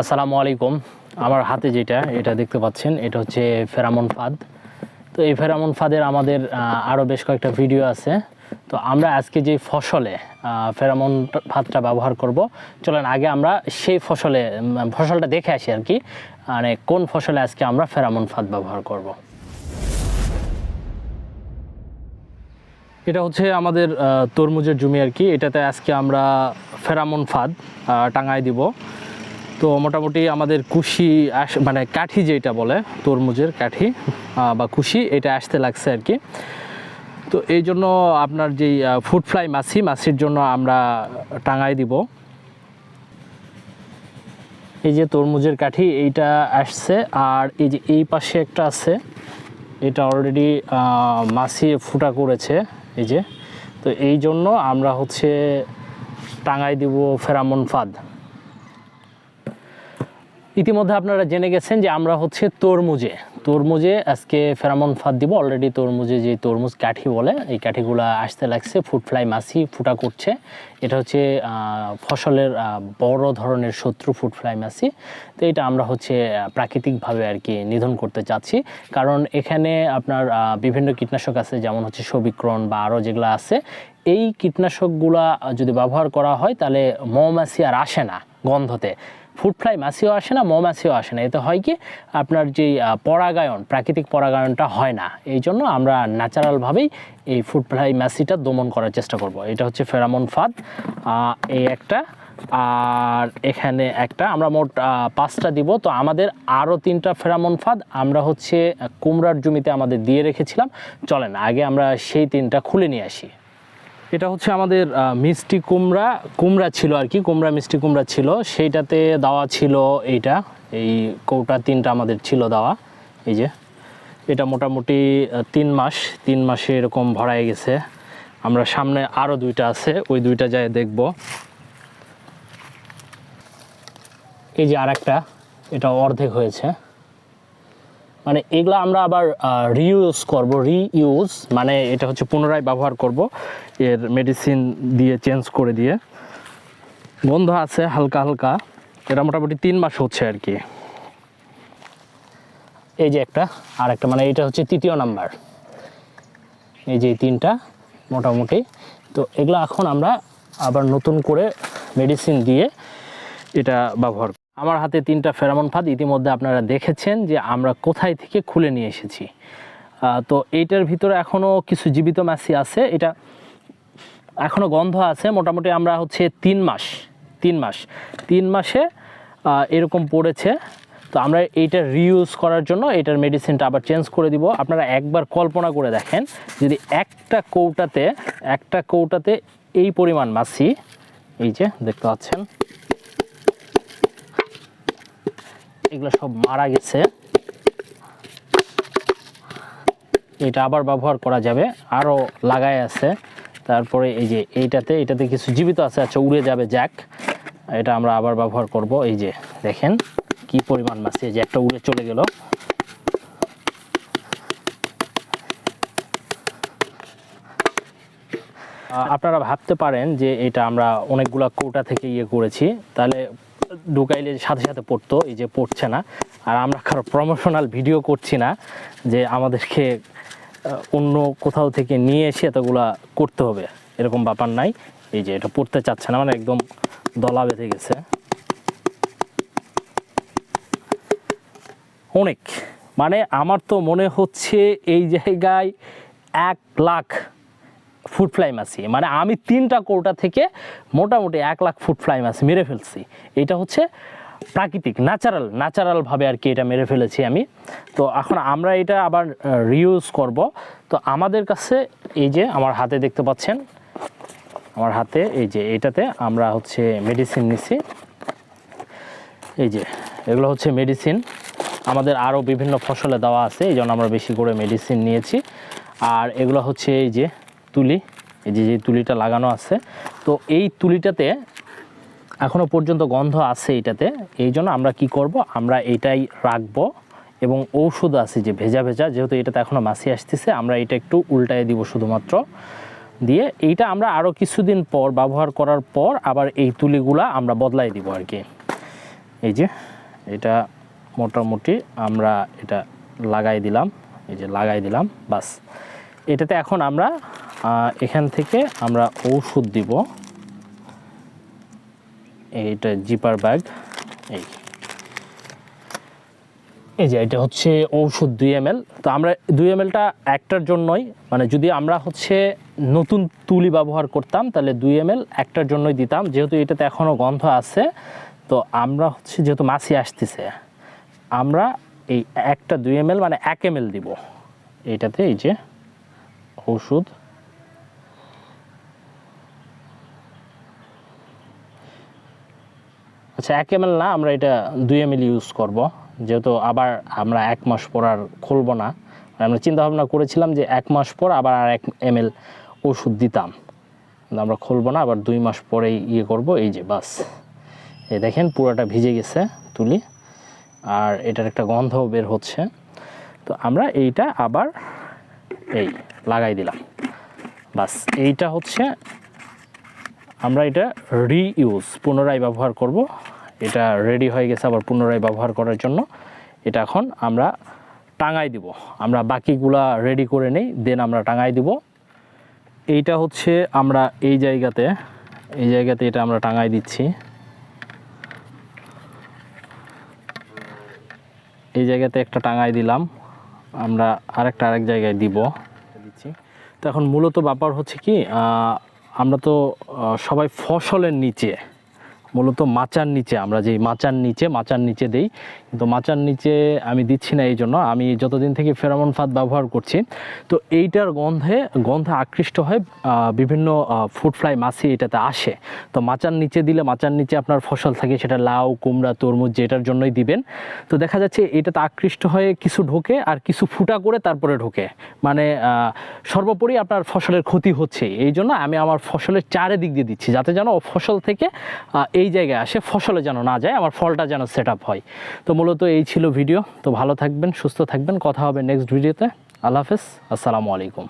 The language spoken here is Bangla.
আসসালামু আলাইকুম। আমার হাতে যেটা, এটা দেখতে পাচ্ছেন, এটা হচ্ছে ফেরামন ফাদ। তো এই ফেরামন ফাদের আমাদের আরও বেশ কয়েকটা ভিডিও আছে। তো আমরা আজকে যে ফসলে ফেরামন ফাদটা ব্যবহার করব, চলেন আগে আমরা সেই ফসলে ফসলটা দেখে আসি আর কি মানে কোন ফসলে আজকে আমরা ফেরামন ফাদ ব্যবহার করব। এটা হচ্ছে আমাদের তরমুজের জমি আর কি। এটাতে আজকে আমরা ফেরামন ফাদ টাঙায় দিব। তো মোটামুটি আমাদের কুশি আস মানে কাঠি যেটা বলে, তরমুজের কাঠি বা কুশি, এটা আসতে লাগছে আর কি। তো এই জন্য আপনার যেই ফুড ফ্লাই মাছি, মাছির জন্য আমরা টাঙায় দিব। এই যে তরমুজের কাঠি, এইটা আসছে। আর এই যে এই পাশে একটা আছে, এটা অলরেডি মাছি ফুটা করেছে, এই যে। তো এই জন্য আমরা হচ্ছে টাঙায় দিব ফেরামন ফাদ। ইতিমধ্যে আপনারা জেনে গেছেন যে আমরা হচ্ছে তরমুজে। তরমুজে আজকে ফেরামন ফাদ দিব অলরেডি তরমুজে যে তরমুজ কাঠি বলে, এই কাঠিগুলো আসতে লাগছে ফুড ফ্লাই মাছি ফুটা করছে। এটা হচ্ছে ফসলের বড় ধরনের শত্রু ফুড ফ্লাই মাছি। তো এটা আমরা হচ্ছে প্রাকৃতিকভাবে আর কি নিধন করতে চাচ্ছি। কারণ এখানে আপনার বিভিন্ন কীটনাশক আছে, যেমন হচ্ছে সবিক্রণ বা আরও যেগুলো আছে। এই কীটনাশকগুলা যদি ব্যবহার করা হয়, তাহলে মৌমাছি আর আসে না গন্ধতে। ফুড ফ্লাই মাছিও আসে না মৌমাছিও আসে না। এতে হয় কি, আপনার যে পরাগায়ন, প্রাকৃতিক পরাগায়নটা হয় না। এই জন্য আমরা ন্যাচারালভাবেই এই ফুড ফ্লাই মাছিটা দমন করার চেষ্টা করব। এটা হচ্ছে ফেরামন ফাদ। এই একটা, আর এখানে একটা, আমরা মোট পাঁচটা দিব। তো আমাদের আরও তিনটা ফেরামন ফাদ আমরা হচ্ছে কুমড়ার জমিতে আমাদের দিয়ে রেখেছিলাম। চলেন, আগে আমরা সেই তিনটা খুলে নিয়ে আসি। এটা হচ্ছে আমাদের মিষ্টি কুমড়া কুমড়া ছিল আর কি, কুমড়া, মিষ্টি কুমড়া ছিল। সেইটাতে দেওয়া ছিল এইটা, এই কৌটা তিনটা আমাদের ছিল দেওয়া, এই যে। এটা মোটামুটি তিন মাস, তিন মাসে এরকম ভরায় গেছে। আমরা সামনে আরও দুইটা আছে, ওই দুইটা যায় দেখব। এই যে আরেকটা, এটা অর্ধেক হয়েছে। মানে এগুলো আমরা আবার রিইউজ করব। রিইউজ মানে এটা হচ্ছে পুনরায় ব্যবহার করব এর মেডিসিন দিয়ে চেঞ্জ করে দিয়ে। গন্ধ আছে হালকা হালকা, এটা মোটামুটি তিন মাস হচ্ছে আর কি। এই যে একটা আর একটা মানে এটা হচ্ছে তৃতীয় নাম্বার। এই যে তিনটা, মোটামুটি। তো এগুলো এখন আমরা আবার নতুন করে মেডিসিন দিয়ে এটা ব্যবহার। আমার হাতে তিনটা ফেরামন ফাঁদ ইতিমধ্যে আপনারা দেখেছেন যে আমরা কোথায় থেকে খুলে নিয়ে এসেছি। তো এইটার ভিতরে এখনও কিছু জীবিত মাছি আছে। এটা এখনও গন্ধ আছে। মোটামুটি আমরা হচ্ছে তিন মাস তিন মাস, তিন মাসে এরকম পড়েছে। তো আমরা এইটা রিইউজ করার জন্য এটার মেডিসিনটা আবার চেঞ্জ করে দিব। আপনারা একবার কল্পনা করে দেখেন, যদি একটা কৌটাতে একটা কৌটাতে এই পরিমাণ মাছি, এই যে দেখতে পাচ্ছেন এগুলো সব মারা গেছে। এটা আবার ব্যবহার করা যাবে। আরও লাগাই আছে। তারপরে এই যে এইটাতে, এটাতে কিছু জীবিত আছে। আচ্ছা উড়ে যাবে জ্যাক এটা আমরা আবার ব্যবহার করব। এই যে দেখেন কি পরিমাণ মাছ। এই যে একটা উড়ে চলে গেল। আপনারা ভাবতে পারেন যে এটা আমরা অনেকগুলা কৌটা থেকে ইয়ে করেছি। তাহলে ঢুকাইলে সাথে সাথে পড়তো, এই যে পড়ছে না। আর আমরা কারও প্রমোশনাল ভিডিও করছি না, যে আমাদেরকে অন্য কোথাও থেকে নিয়ে এসে এতগুলা করতে হবে। এরকম ব্যাপার নাই। এই যে এটা পড়তে চাচ্ছে না মানে একদম দলা বেঁধে গেছে। অনেক। মানে আমার তো মনে হচ্ছে এই জায়গায় এক লাখ ফুড ফ্লাই মাছি। মানে আমি তিনটা কৌটা থেকে মোটামুটি এক লাখ ফুড ফ্লাই মাছি মেরে ফেলছি। এটা হচ্ছে প্রাকৃতিক ন্যাচারাল ন্যাচারালভাবে আর কি এটা মেরে ফেলেছি আমি। তো এখন আমরা এটা আবার রিউজ করব। তো আমাদের কাছে এই যে আমার হাতে দেখতে পাচ্ছেন, আমার হাতে এই যে এটাতে আমরা হচ্ছে মেডিসিন নিছি। এই যে এগুলো হচ্ছে মেডিসিন আমাদের আরও বিভিন্ন ফসলে দেওয়া আছে, এই জন্য আমরা বেশি করে মেডিসিন নিয়েছি। আর এগুলো হচ্ছে এই যে তুলি, এই যে যে তুলিটা লাগানো আছে। তো এই তুলিটাতে এখনও পর্যন্ত গন্ধ আছে এটাতে এই জন্য আমরা কি করব? আমরা এটাই রাখব এবং ঔষধ আছে যে ভেজা ভেজা, যেহেতু এটাতে এখনও মাছি আসতেছে, আমরা এটা একটু উল্টায় দিব শুধুমাত্র। দিয়ে এইটা আমরা আরও কিছুদিন পর, ব্যবহার করার পর আবার এই তুলিগুলা আমরা বদলাই দিব আর কি। এই যে, এটা মোটামুটি আমরা এটা লাগাই দিলাম। এই যে, লাগাই দিলাম, বাস। এটাতে এখন আমরা এখান থেকে আমরা ঔষধ দিব। এইটা জিপার ব্যাগ। এই। এই যে, এটা হচ্ছে ঔষধ দুই এম তো আমরা দুই এম একটার জন্যই মানে যদি আমরা হচ্ছে নতুন তুলি ব্যবহার করতাম, তাহলে দুই এম একটার জন্যই দিতাম। যেহেতু এটাতে এখনও গন্ধ আছে, তো আমরা হচ্ছে যেহেতু মাছি আসতেছে, আমরা এই একটা দুই এম মানে এক এম দিব। এইটাতে এই যে, ওষুধ। আচ্ছা এক এম না, আমরা এটা দুই এম ইউজ করব। যেহেতু আবার আমরা এক মাস পর আর খুলবো না আমরা চিন্তা ভাবনা করেছিলাম যে এক মাস পর আবার আর এক এম ওষুধ দিতাম। আমরা খুলবো না, আবার দুই মাস পরেই ইয়ে করব, এই যে বাস। এই দেখেন, পুরোটা ভিজে গেছে তুলি, আর এটার একটা গন্ধও বের হচ্ছে। তো আমরা এইটা আবার এই লাগাই দিলাম। বাস, এইটা হচ্ছে আমরা এটা রিইউজ পুনরায় ব্যবহার করব। এটা রেডি হয়ে গেছে আবার পুনরায় ব্যবহার করার জন্য। এটা এখন আমরা টাঙাই দিব। আমরা বাকিগুলা রেডি করে নেই দেন আমরা টাঙাই দিব। এইটা হচ্ছে আমরা এই জায়গাতে এই জায়গাতে এটা আমরা টাঙাই দিচ্ছি। এই জায়গাতে একটা টাঙাই দিলাম। আমরা আরেকটা আরেক জায়গায় দিব। দিচ্ছি। তো এখন মূলত ব্যাপার হচ্ছে কি আমরা তো সবাই ফসলের নিচে। মূলত মাচার নিচে, আমরা যেই মাচার নিচে মাচার নিচে দেই। কিন্তু মাচার নিচে আমি দিচ্ছি না এই জন্য আমি যতদিন থেকে ফেরামন ফাঁদ ব্যবহার করছি, তো এইটার গন্ধে গন্ধে আকৃষ্ট হয়ে বিভিন্ন ফুড ফ্লাই মাছি এটাতে আসে। তো মাচার নিচে দিলে মাচার নিচে আপনার ফসল থাকে, সেটা লাউ, কুমড়া, তরমুজ, যেটার জন্যই দিবেন। তো দেখা যাচ্ছে এটাতে আকৃষ্ট হয়ে কিছু ঢোকে আর কিছু ফুটা করে তারপরে ঢোকে। মানে সর্বোপরি আপনার ফসলের ক্ষতি হচ্ছে এই জন্য আমি আমার ফসলের চারিদিক দিয়ে দিচ্ছি, যাতে যেন ফসল থেকে এই জায়গায় আসে, ফসলে যেন না যায়, আমার ফলটা যেন সেট হয়। তো মূলত এই ছিল ভিডিও তো ভালো থাকবেন, সুস্থ থাকবেন। কথা হবে নেক্সট ভিডিওতে আল্লাহ হাফেজ। আসসালামু আলাইকুম।